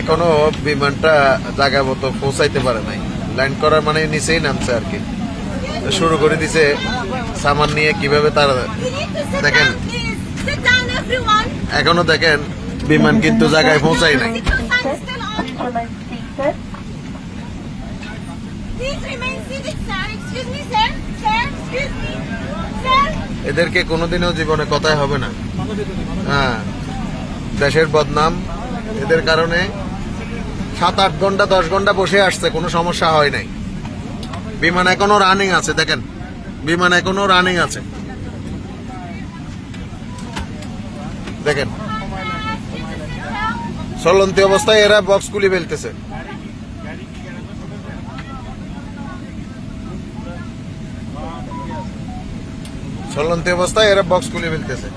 এখনও বিমানটা জায়গা মতো পৌঁছাইতে পারে নাই। ল্যান্ড করার মানে নিচেই নামছে আর কি। শুরু করে দিছে সামান নিয়ে কীভাবে তারা দেখেন। এখনও দেখেন বিমান কিন্তু জায়গায় পৌঁছাই নাই। এদেরকে কোনোদিনও জীবনে কথাই হবে না। হ্যাঁ দেশের বদনাম এদের কারণে। সাত আট ঘণ্টা, দশ ঘণ্টা বসে আসছে, কোনো সমস্যা হয় নাই। বিমান এখনও রানিং আছে, দেখেন। বিমান এখনও রানিং আছে। দেখেন। চলন্তি অবস্থায় এরা বক্স খুলে ফেলতেছে চলন্তি অবস্থায় এরা বক্স খুলে ফেলতেছে